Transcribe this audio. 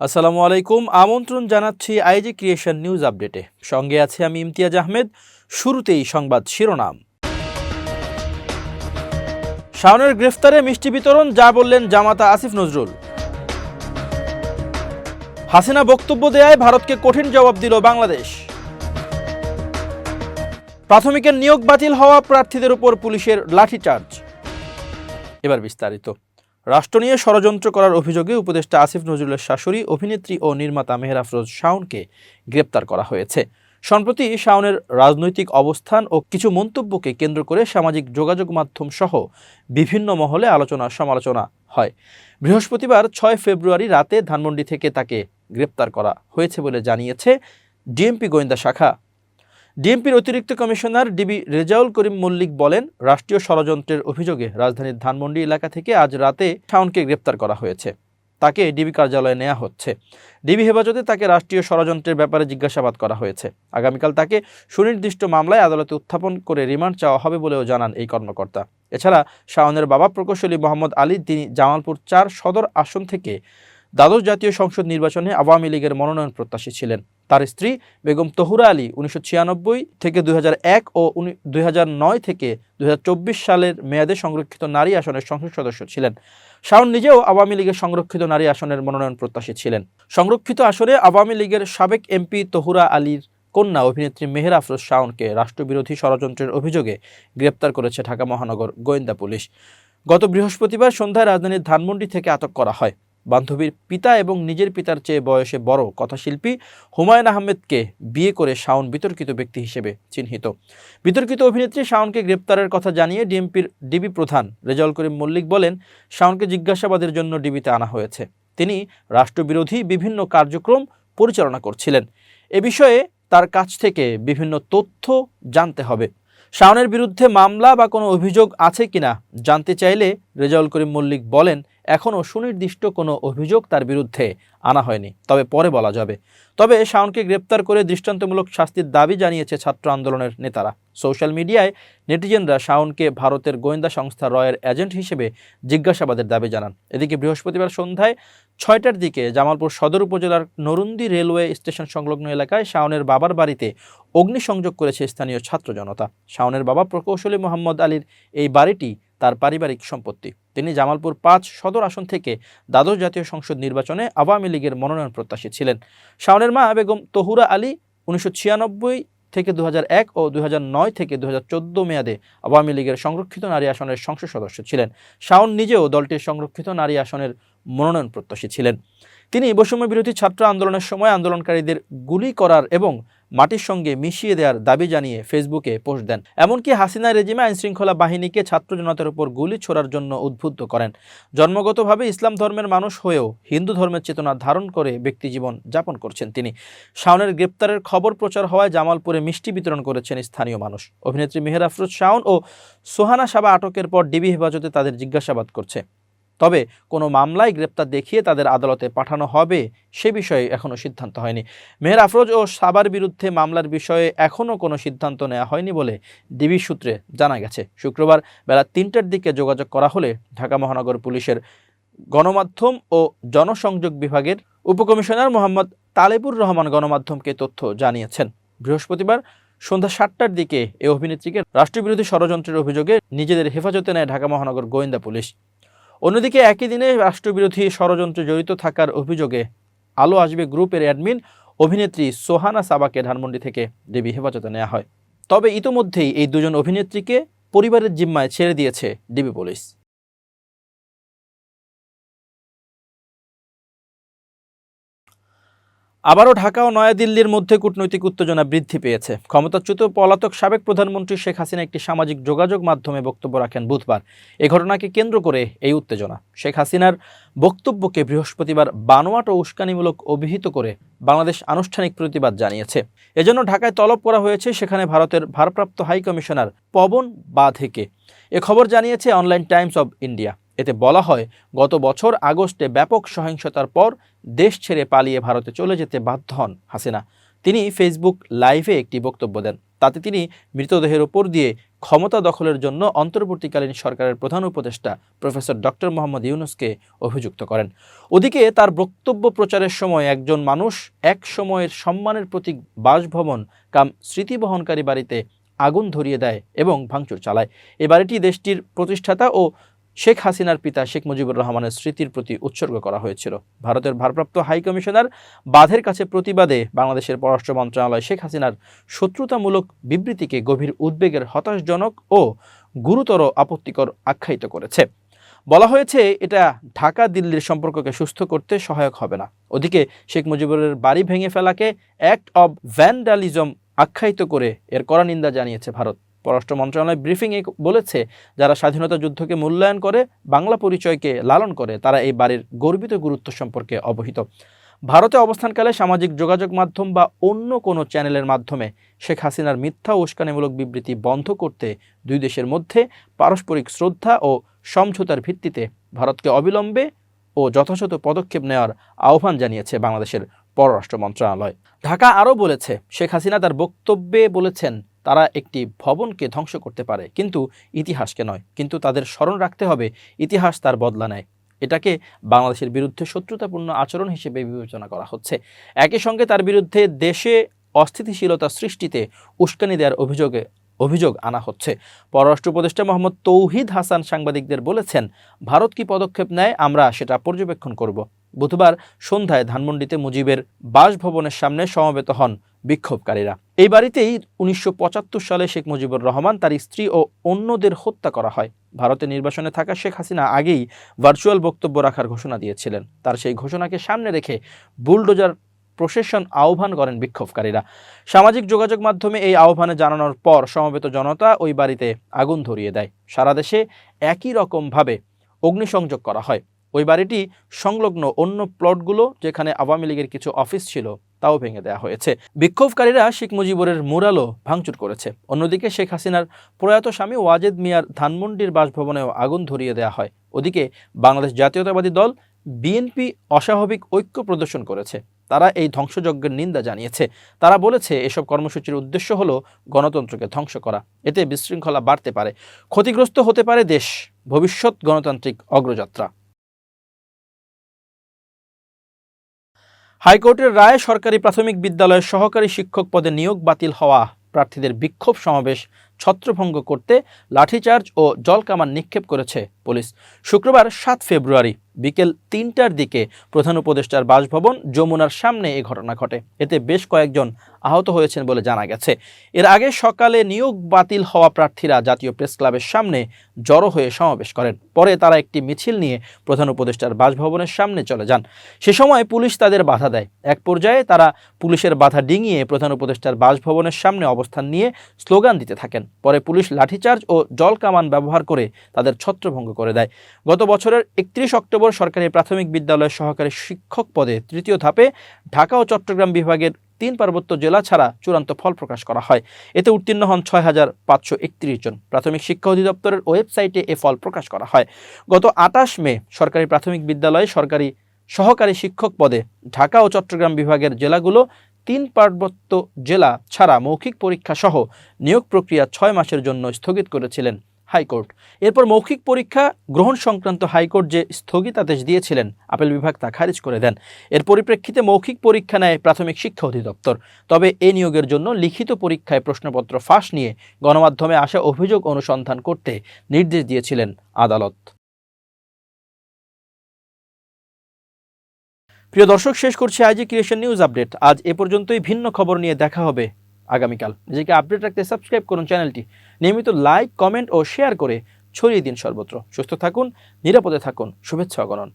আসসালামু আলাইকুম। আমন্ত্রণ জানাচ্ছি আইজি ক্রিয়েশন নিউজ আপডেটে। সঙ্গে আছে আমি ইমতিয়াজ আহমেদ। শুরুতেই সংবাদ শিরোনাম। শাওনের গ্রেফতারে মিষ্টি বিতরণ, যা বললেন জামাতা আসিফ নজরুল। হাসিনা বক্তব্য দেয়ায় ভারতকে কঠিন জবাব দিল বাংলাদেশ। প্রাথমিকের নিয়োগ বাতিল হওয়া প্রার্থীদের উপর পুলিশের লাঠিচার্জ। এবার বিস্তারিত। রাষ্ট্র নিয়ে ষড়যন্ত্র করার অভিযোগে উপদেষ্টা আসিফ নজরুলের শাশুড়ি, অভিনেত্রী ও নির্মাতা মেহের আফরোজ শাওনকে গ্রেপ্তার করা হয়েছে। সম্প্রতি শাওনের রাজনৈতিক অবস্থান ও কিছু মন্তব্যকে কেন্দ্র করে সামাজিক যোগাযোগ মাধ্যম সহ বিভিন্ন মহলে আলোচনা সমালোচনা হয়। বৃহস্পতিবার ছয় ফেব্রুয়ারি রাতে ধানমন্ডি থেকে তাকে গ্রেপ্তার করা হয়েছে বলে জানিয়েছে ডিএমপি গোয়েন্দা শাখা। ডিএমপির অতিরিক্ত কমিশনার ডিবি রেজাউল করিম মল্লিক বলেন, রাষ্ট্রীয় ষড়যন্ত্রের অভিযোগে রাজধানীর ধানমন্ডি এলাকা থেকে আজ রাতে শাওনকে গ্রেপ্তার করা হয়েছে। তাকে ডিবি কার্যালয়ে নেওয়া হচ্ছে। ডিবি হেফাজতে তাকে রাষ্ট্রীয় ষড়যন্ত্রের ব্যাপারে জিজ্ঞাসাবাদ করা হয়েছে। আগামীকাল তাকে সুনির্দিষ্ট মামলায় আদালতে উত্থাপন করে রিমান্ড চাওয়া হবে বলেও জানান এই কর্মকর্তা। এছাড়া শাওনের বাবা প্রকৌশলী মোহাম্মদ আলী, তিনি জামালপুর চার সদর আসন থেকে দ্বাদশ জাতীয় সংসদ নির্বাচনে আওয়ামী লীগের মনোনয়ন প্রত্যাশী ছিলেন। তার স্ত্রী বেগম তহুরা আলী উনিশশো ছিয়ানব্বই থেকে দুই হাজার এক ও দুই হাজার নয় থেকে দুই হাজার চব্বিশ সালের মেয়াদে সংরক্ষিত নারী আসনের সংসদ সদস্য ছিলেন। শাওন নিজেও আওয়ামী লীগের সংরক্ষিত নারী আসনের মনোনয়ন প্রত্যাশী ছিলেন। সংরক্ষিত আসনে আওয়ামী লীগের সাবেক এমপি তহুরা আলীর কন্যা অভিনেত্রী মেহের আফরোজ শাওনকে রাষ্ট্রবিরোধী ষড়যন্ত্রের অভিযোগে গ্রেপ্তার করেছে ঢাকা মহানগর গোয়েন্দা পুলিশ। গত বৃহস্পতিবার সন্ধ্যায় রাজধানীর ধানমন্ডি থেকে আটক করা হয়। বান্ধবীর পিতা এবং নিজের পিতার চেয়ে বয়সে বড় কথাশিল্পী হুমায়ুন আহমেদকে বিয়ে করে শাওন বিতর্কিত ব্যক্তি হিসেবে চিহ্নিত। বিতর্কিত অভিনেত্রী শাওনকে গ্রেপ্তারের কথা জানিয়ে ডিএমপির ডিবি প্রধান রেজাউল করিম মল্লিক বলেন, শাওনকে জিজ্ঞাসাবাদের জন্য ডিবিতে আনা হয়েছে। তিনি রাষ্ট্রবিরোধী বিভিন্ন কার্যক্রম পরিচালনা করছিলেন। এ বিষয়ে তার কাছ থেকে বিভিন্ন তথ্য জানতে হবে। শাওনের বিরুদ্ধে মামলা বা কোনো অভিযোগ আছে কিনা জানতে চাইলে রেজাউল করিম মল্লিক বলেন, এখনও সুনির্দিষ্ট কোনো অভিযোগ তার বিরুদ্ধে আনা হয়নি, তবে পরে বলা যাবে। তবে শাওনকে গ্রেপ্তার করে দৃষ্টান্তমূলক শাস্তির দাবি জানিয়েছে ছাত্র আন্দোলনের নেতারা। সোশ্যাল মিডিয়ায় নেটিজেনরা শাওনকে ভারতের গোয়েন্দা সংস্থা রয়ের এজেন্ট হিসেবে জিজ্ঞাসাবাদের দাবি জানান। এদিকে বৃহস্পতিবার সন্ধ্যায় ছয়টার দিকে জামালপুর সদর উপজেলার নরুন্দি রেলওয়ে স্টেশন সংলগ্ন এলাকায় শাওনের বাবার বাড়িতে অগ্নিসংযোগ করেছে স্থানীয় ছাত্র জনতা। শাওনের বাবা প্রকৌশলী মোহাম্মদ আলীর এই বাড়িটি তার পারিবারিক সম্পত্তি। তিনি জামালপুর পাঁচ সদর আসন থেকে দ্বাদশ জাতীয় সংসদ নির্বাচনে আওয়ামী লীগের মনোনয়ন প্রত্যাশী ছিলেন। শাওনের মা বেগম তহুরা আলী উনিশশো ছিয়ানব্বই থেকে দু হাজার এক ও দু হাজার নয় থেকে দু হাজার চোদ্দ মেয়াদে আওয়ামী লীগের সংরক্ষিত নারী আসনের সংসদ সদস্য ছিলেন। শাওন নিজেও দলটির সংরক্ষিত নারী আসনের মনোনয়ন প্রত্যাশী ছিলেন। তিনি বৈষম্য বিরোধী ছাত্র আন্দোলনের সময় আন্দোলনকারীদের গুলি করার এবং মাটির সঙ্গে মিশিয়ে দেওয়ার দাবি জানিয়ে ফেসবুকে পোস্ট দেন। এমনকি হাসিনা রেজিমে আইনশৃঙ্খলা বাহিনীকে ছাত্র জনতার উপর গুলি ছোড়ার জন্য উদ্বুদ্ধ করেন। জন্মগতভাবে ইসলাম ধর্মের মানুষ হয়েও হিন্দু ধর্মের চেতনা ধারণ করে ব্যক্তিজীবন যাপন করছেন তিনি। শাওনের গ্রেপ্তারের খবর প্রচার হওয়ায় জামালপুরে মিষ্টি বিতরণ করেছেন স্থানীয় মানুষ। অভিনেত্রী মেহের আফরোজ শাওন ও সোহানা সাবা আটকের পর ডিবি হেফাজতে তাদের জিজ্ঞাসাবাদ করছে। তবে কোনো মামলায় গ্রেপ্তার দেখিয়ে তাদের আদালতে পাঠানো হবে সে বিষয়ে এখনও সিদ্ধান্ত হয়নি। মেহের আফরোজ ও সাবার বিরুদ্ধে মামলার বিষয়ে এখনও কোনো সিদ্ধান্ত নেওয়া হয়নি বলে ডিবি সূত্রে জানা গেছে। শুক্রবার বেলা তিনটার দিকে যোগাযোগ করা হলে ঢাকা মহানগর পুলিশের গণমাধ্যম ও জনসংযোগ বিভাগের উপকমিশনার মোহাম্মদ তালেবুর রহমান গণমাধ্যমকে তথ্য জানিয়েছেন। বৃহস্পতিবার সন্ধ্যা সাতটার দিকে এই অভিনেত্রীকে রাষ্ট্রবিরোধী ষড়যন্ত্রের অভিযোগে নিজেদের হেফাজতে নেয় ঢাকা মহানগর গোয়েন্দা পুলিশ। অন্যদিকে একই দিনে রাষ্ট্রবিরোধী ষড়যন্ত্রে জড়িত থাকার অভিযোগে আলো আসবে গ্রুপের অ্যাডমিন অভিনেত্রী সোহানা সাবাকে ধানমন্ডি থেকে ডিবি হেফাজতে নেওয়া হয়। তবে ইতোমধ্যেই এই দুজন অভিনেত্রীকে পরিবারের জিম্মায় ছেড়ে দিয়েছে ডিবি পুলিশ। আবারও ঢাকা ও নয়াদিল্লির মধ্যে কূটনৈতিক উত্তেজনা বৃদ্ধি পেয়েছে। ক্ষমতাচ্যুত পলাতক সাবেক প্রধানমন্ত্রী শেখ হাসিনা একটি সামাজিক যোগাযোগ মাধ্যমে বক্তব্য রাখেন বুধবার। এ ঘটনাকে কেন্দ্র করে এই উত্তেজনা। শেখ হাসিনার বক্তব্যকে বৃহস্পতিবার বানোয়াট ও উস্কানিমূলক অভিহিত করে বাংলাদেশ আনুষ্ঠানিক প্রতিবাদ জানিয়েছে। এজন্য ঢাকায় তলব করা হয়েছে, সেখানে ভারতের ভারপ্রাপ্ত হাই কমিশনার পবন বাধেকে। এ খবর জানিয়েছে অনলাইন টাইমস অব ইন্ডিয়া। এতে বলা হয়, গত বছর আগস্টে ব্যাপক সহিংসতার পর দেশ ছেড়ে পালিয়ে ভারতে চলে যেতে বাধ্য হন হাসিনা। তিনি ফেসবুক লাইভে একটি বক্তব্য দেন। তাতে তিনি মৃতদেহের ওপর দিয়ে ক্ষমতা দখলের জন্য অন্তর্বর্তীকালীন সরকারের প্রধান উপদেষ্টা প্রফেসর ডক্টর মোহাম্মদ ইউনুসকে অভিযুক্ত করেন। ওদিকে তার বক্তব্য প্রচারের সময় একজন মানুষ এক সময়ের সম্মানের প্রতীক বাসভবন কাম স্মৃতিবহনকারী বাড়িতে আগুন ধরিয়ে দেয় এবং ভাঙচুর চালায়। এ বাড়িটি দেশটির প্রতিষ্ঠাতা ও শেখ হাসিনার পিতা শেখ মুজিবুর রহমানের স্মৃতির প্রতি উৎসর্গ করা হয়েছিল। ভারতের ভারপ্রাপ্ত হাই কমিশনার বাধের কাছে প্রতিবাদে বাংলাদেশের পররাষ্ট্র মন্ত্রণালয় শেখ হাসিনার শত্রুতামূলক বিবৃতিকে গভীর উদ্বেগের, হতাশজনক ও গুরুতর আপত্তিকর আখ্যায়িত করেছে। বলা হয়েছে, এটা ঢাকা দিল্লির সম্পর্ককে সুস্থ করতে সহায়ক হবে না। ওদিকে শেখ মুজিবুরের বাড়ি ভেঙে ফেলাকে অ্যাক্ট অব ভ্যান্ডালিজম আখ্যায়িত করে এর কড়া নিন্দা জানিয়েছে ভারত। পররাষ্ট্র মন্ত্রণালয় ব্রিফিংয়ে বলেছে, যারা স্বাধীনতা যুদ্ধকে মূল্যায়ন করে, বাংলা পরিচয়কে লালন করে, তারা এই বাড়ির গর্বিত গুরুত্ব সম্পর্কে অবহিত। ভারতে অবস্থানকালে সামাজিক যোগাযোগ মাধ্যম বা অন্য কোনো চ্যানেলের মাধ্যমে শেখ হাসিনার মিথ্যা উস্কানিমূলক বিবৃতি বন্ধ করতে দুই দেশের মধ্যে পারস্পরিক শ্রদ্ধা ও সমঝোতার ভিত্তিতে ভারতকে অবিলম্বে ও যথাযথ পদক্ষেপ নেওয়ার আহ্বান জানিয়েছে বাংলাদেশের পররাষ্ট্র মন্ত্রণালয়। ঢাকা আরও বলেছে, শেখ হাসিনা তার বক্তব্যে বলেছেন তারা একটি ভবনকে ধ্বংস করতে পারে, কিন্তু ইতিহাসকে নয়। কিন্তু তাদের স্মরণ রাখতে হবে, ইতিহাস তার বদলা নেয়। এটাকে বাংলাদেশের বিরুদ্ধে শত্রুতাপূর্ণ আচরণ হিসেবে বিবেচনা করা হচ্ছে। একই সঙ্গে তার বিরুদ্ধে দেশে অস্থিতিশীলতা সৃষ্টিতে উস্কানি দেওয়ার অভিযোগে, অভিযোগ আনা হচ্ছে। পররাষ্ট্র উপদেষ্টা মোহাম্মদ তৌহিদ হাসান সাংবাদিকদের বলেছেন, ভারত কি পদক্ষেপ নেয়, আমরা সেটা পর্যবেক্ষণ করব। বুধবার সন্ধ্যায় ধানমন্ডিতে মুজিবের বাসভবনের সামনে সমবেত হন বিক্ষোভকারীরা। এই বাড়িতেই উনিশশো পঁচাত্তর সালে শেখ মুজিবুর রহমান তার স্ত্রী ও অন্যদের হত্যা করা হয়। ভারতের নির্বাসনে থাকা শেখ হাসিনা আগেই ভার্চুয়াল বক্তব্য রাখার ঘোষণা দিয়েছিলেন। তার সেই ঘোষণাকে সামনে রেখে বুলডোজার প্রশাসন আহ্বান করেন বিক্ষোভকারীরা। সামাজিক যোগাযোগ মাধ্যমে এই আহ্বানে জানানোর পর সমবেত জনতা ওই বাড়িতে আগুন ধরিয়ে দেয়। সারা দেশে একই রকমভাবে অগ্নিসংযোগ করা হয়। ওই বাড়িটি সংলগ্ন অন্য প্লটগুলো যেখানে আওয়ামী লীগের কিছু অফিস ছিল তাও ভেঙে দেওয়া হয়েছে। বিক্ষোভকারীরা শেখ মুজিবুরের মুরালও ভাঙচুর করেছে। অন্যদিকে শেখ হাসিনার প্রয়াত স্বামী ওয়াজেদ মিয়ার ধানমন্ডির বাসভবনেও আগুন ধরিয়ে দেওয়া হয়। ওদিকে বাংলাদেশ জাতীয়তাবাদী দল বিএনপি অস্বাভাবিক ঐক্য প্রদর্শন করেছে। তারা এই ধ্বংসযজ্ঞের নিন্দা জানিয়েছে। তারা বলেছে, এসব কর্মসূচির উদ্দেশ্য হল গণতন্ত্রকে ধ্বংস করা। এতে বিশৃঙ্খলা বাড়তে পারে। ক্ষতিগ্রস্ত হতে পারে দেশ, ভবিষ্যৎ গণতান্ত্রিক অগ্রযাত্রা। হাইকোর্টের রায়ে সরকারি প্রাথমিক বিদ্যালয়ের সহকারী শিক্ষক পদে নিয়োগ বাতিল হওয়া প্রার্থীদের বিক্ষোভ সমাবেশ ছত্রভঙ্গ করতে লাঠিচার্জ ও জলকামান নিক্ষেপ করেছে পুলিশ। শুক্রবার সাত ফেব্রুয়ারি বিকেল তিনটার দিকে প্রধান উপদেষ্টার বাসভবন যমুনার সামনে এ ঘটনা ঘটে। এতে বেশ কয়েকজন আহত হয়েছেন বলে জানা গেছে। এর আগে সকালে নিয়োগ বাতিল হওয়া প্রার্থীরা জাতীয় প্রেস ক্লাবের সামনে জড়ো হয়ে সমাবেশ করেন। পরে তারা একটি মিছিল নিয়ে প্রধান উপদেষ্টার বাসভবনের সামনে চলে যান। সে সময় পুলিশ তাদের বাধা দেয়। এক পর্যায়ে তারা পুলিশের বাধা ডিঙিয়ে প্রধান উপদেষ্টার বাসভবনের সামনে অবস্থান নিয়ে স্লোগান দিতে থাকেন। পরে পুলিশ লাঠিচার্জ ও জল কামান ব্যবহার করে তাদের ছত্রভঙ্গ করে দেয়। গত বছরের একত্রিশ অক্টোবর সরকারি প্রাথমিক বিদ্যালয়ের সহকারী শিক্ষক পদে তৃতীয় ধাপে ঢাকা ও চট্টগ্রাম বিভাগের তিন পার্বত্য জেলা ছাড়া চূড়ান্ত ফল প্রকাশ করা হয়। এতে উত্তীর্ণ হন ছয় হাজার পাঁচশো একত্রিশ জন। প্রাথমিক শিক্ষা অধিদপ্তরের ওয়েবসাইটে এ ফল প্রকাশ করা হয়। গত আটাশ মে সরকারি প্রাথমিক বিদ্যালয়ে সরকারি সহকারী শিক্ষক পদে ঢাকা ও চট্টগ্রাম বিভাগের জেলাগুলো তিন পার্বত্য জেলা ছাড়া মৌখিক পরীক্ষা সহ নিয়োগ প্রক্রিয়া ছয় মাসের জন্য স্থগিত করেছিলেন। হাইকোর্ট। এরপর মৌখিক পরীক্ষা গ্রহণ সংক্রান্ত হাইকোর্ট যে স্থগিতাদেশ দিয়েছিলেন, আপিল বিভাগ তা খারিজ করে দেন। এর পরিপ্রেক্ষিতে মৌখিক পরীক্ষা নেয় প্রাথমিক শিক্ষা অধিদপ্তর। তবে এ নিয়োগের জন্য লিখিত পরীক্ষায় প্রশ্নপত্র ফাঁস নিয়ে গণমাধ্যমে আসা অভিযোগ অনুসন্ধান করতে নির্দেশ দিয়েছিলেন আদালত। প্রিয় দর্শক, শেষ করছি আইজি ক্রিয়েশন নিউজ আপডেট। আজ এ পর্যন্তই। ভিন্ন খবর নিয়ে দেখা হবে। আগামীকাল। নিজেকে আপডেট রাখতে সাবস্ক্রাইব করুন চ্যানেলটি নিয়মিত লাইক কমেন্ট ও শেয়ার করে ছড়িয়ে দিন সর্বত্র। সুস্থ থাকুন, নিরাপদে থাকুন। শুভেচ্ছা অগণন